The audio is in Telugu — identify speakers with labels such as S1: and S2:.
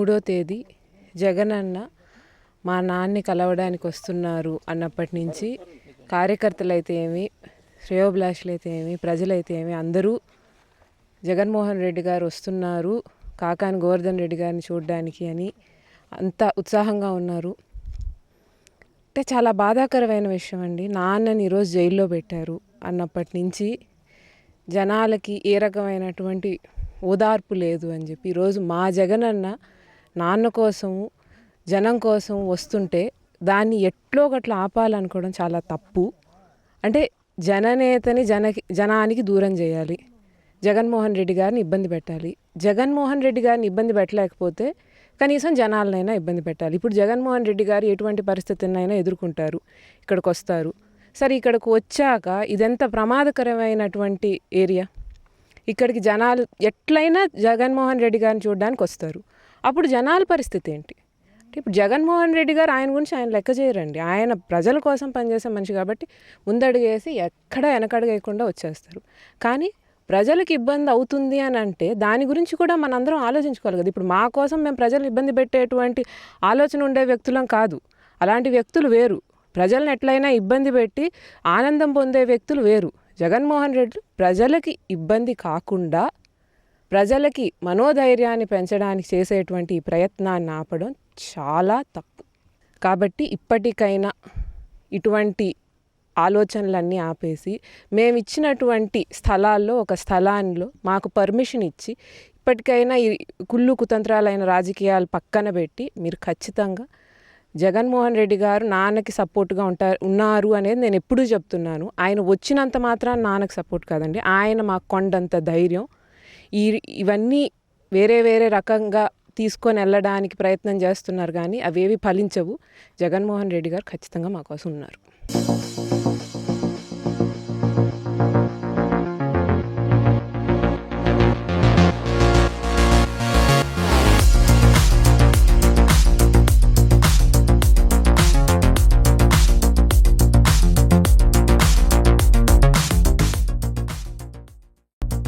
S1: మూడో తేదీ జగనన్న మా నాన్ని కలవడానికి వస్తున్నారు అన్నప్పటి నుంచి కార్యకర్తలు అయితే ఏమి శ్రేయోభిలాషులు అయితే ఏమి ప్రజలైతే ఏమి అందరూ జగన్మోహన్ రెడ్డి గారు వస్తున్నారు కాకాని గోవర్ధన్ రెడ్డి గారిని చూడడానికి అని అంత ఉత్సాహంగా ఉన్నారు. అంటే చాలా బాధాకరమైన విషయం అండి. నాన్నని ఈరోజు జైల్లో పెట్టారు అన్నప్పటి నుంచి జనాలకి ఏ రకమైనటువంటి ఓదార్పు లేదు అని చెప్పి ఈరోజు మా జగనన్న నాన్న కోసం జనం కోసం వస్తుంటే దాన్ని ఎట్లో గట్ల ఆపాలనుకోవడం చాలా తప్పు. అంటే జననేతని జనకి జనానికి దూరం చేయాలి. జగన్మోహన్ రెడ్డి గారిని ఇబ్బంది పెట్టాలి. జగన్మోహన్ రెడ్డి గారిని ఇబ్బంది పెట్టలేకపోతే కనీసం జనాలనైనా ఇబ్బంది పెట్టాలి. ఇప్పుడు జగన్మోహన్ రెడ్డి గారు ఎటువంటి పరిస్థితులనైనా ఎదుర్కొంటారు. ఇక్కడికి వస్తారు సరే ఇక్కడికి వచ్చాక ఇదెంత ప్రమాదకరమైనటువంటి ఏరియా? ఇక్కడికి జనాలు ఎట్లయినా జగన్మోహన్ రెడ్డి గారిని చూడడానికి వస్తారు అప్పుడు జనాల పరిస్థితి ఏంటి? అంటే ఇప్పుడు జగన్మోహన్ రెడ్డి గారు ఆయన గురించి ఆయన లెక్క చేయరండి. ఆయన ప్రజల కోసం పనిచేసే మనిషి కాబట్టి ముందడుగేసి ఎక్కడ వెనకడగేయకుండా వచ్చేస్తారు. కానీ ప్రజలకు ఇబ్బంది అవుతుంది అని అంటే దాని గురించి కూడా మనందరం ఆలోచించుకోవాలి కదా. ఇప్పుడు మా కోసం మేము ప్రజలు ఇబ్బంది పెట్టేటువంటి ఆలోచన ఉండే వ్యక్తులం కాదు. అలాంటి వ్యక్తులు వేరు. ప్రజలను ఎట్లయినా ఇబ్బంది పెట్టి ఆనందం పొందే వ్యక్తులు వేరు. జగన్మోహన్ రెడ్డి ప్రజలకి ఇబ్బంది కాకుండా ప్రజలకి మనోధైర్యాన్ని పెంచడానికి చేసేటువంటి ఈ ప్రయత్నాన్ని ఆపడం చాలా తప్పు. కాబట్టి ఇప్పటికైనా ఇటువంటి ఆలోచనలన్నీ ఆపేసి మేము ఇచ్చినటువంటి స్థలాల్లో ఒక స్థలాల్లో మాకు పర్మిషన్ ఇచ్చి ఇప్పటికైనా ఈ కుళ్ళు కుతంత్రాలైన రాజకీయాలు పక్కన పెట్టి మీరు ఖచ్చితంగా జగన్మోహన్ రెడ్డి గారు నాన్నకి సపోర్ట్గా ఉంటారు ఉన్నారు అనేది నేను ఎప్పుడూ చెప్తున్నాను. ఆయన వచ్చినంత మాత్రాన్ని నాన్నకి సపోర్ట్ కాదండి. ఆయన మాకు కొండంత ధైర్యం. ఈ ఇవన్నీ వేరే వేరే రకంగా తీసుకొని వెళ్ళడానికి ప్రయత్నం చేస్తున్నారు కానీ అవేవి ఫలించవు. జగన్మోహన్ రెడ్డి గారు ఖచ్చితంగా మా కోసం ఉన్నారు.